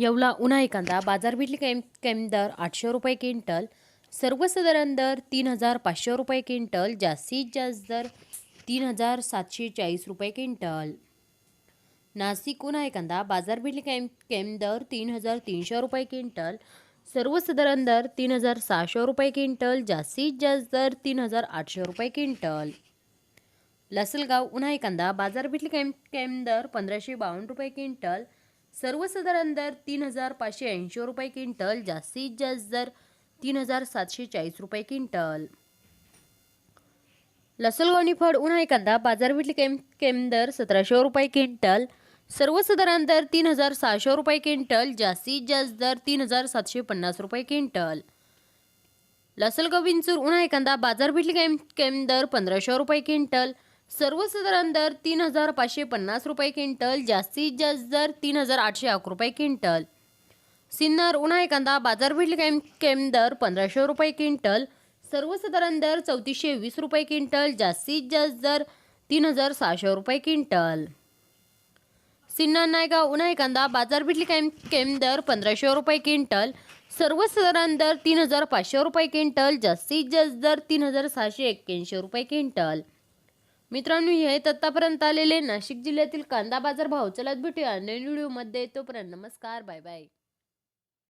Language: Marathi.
येवला उन्हाळी कांदा बाजारपेठली कैम कैम दर आठशे रुपये क्विंटल. सर्वसाधारण दर तीन हजार पाचशे रुपये क्विंटल जास्तीत जास्त दर तीन हजार सातशे चाळीस रुपये क्विंटल. नाशिक उन्हाळी कांदा बाजारपेठली कैम कैम दर तीन हजार तीनशे रुपये क्विंटल. सर्वसाधारण दर तीन हजार सहाशे रुपये क्विंटल जास्तीत जास्त दर तीन हजार आठशे रुपये क्विंटल. लसलगाव उन्हाळी कांदा बाजारपेठली कैम कैम दर पंधराशे बावन्न रुपये क्विंटल. सर्वसाधारण दर तीन हजार पाचशे ऐंशी रुपये क्विंटल जास्तीत जास्त दर तीन हजार सातशे चाळीस रुपये क्विंटल. लसलगोणी फळ उन्हाळी कांदा बाजारपेठली केम केम दर सतराशे रुपये क्विंटल. सर्वसाधारण दर तीन हजार सहाशे रुपये क्विंटल जास्तीत जास्त दर तीन हजार सातशे पन्नास रुपये क्विंटल. लसलगाव विंचूर उन्हाळी कांदा बाजारपेठली केम केम दर पंधराशे रुपये क्विंटल. सर्वसाधारण दर तीन हजार पाचशे पन्नास रुपये क्विंटल जास्तीत जास्त दर तीन हजार आठशे अकरा रुपये क्विंटल. सिन्नर उन्हाळी कांदा बाजारपेठ कैम केम दर पंधराशे रुपये क्विंटल? सर्वसाधारण दर चौतीसशे वीस रुपये क्विंटल जास्तीत जास्त दर तीन हजार सहाशे रुपये क्विंटल. सिन्नर नायगाव उन्हाळी कांदा बाजारपेठ कैम केम दर पंधराशे रुपये क्विंटल? सर्वसाधारण दर तीन हजार पाचशे रुपये क्विंटल जास्तीत जास्त दर तीन हजार सहाशे एक्क्याऐंशी रुपये क्विंटल. मित्रांनो हे आहेत आलेले नाशिक जिल्ह्यातील कांदा बाजार भाव. चलत भेटूया नवीन व्हिडिओमध्ये. तोपर्यंत नमस्कार बाय बाय.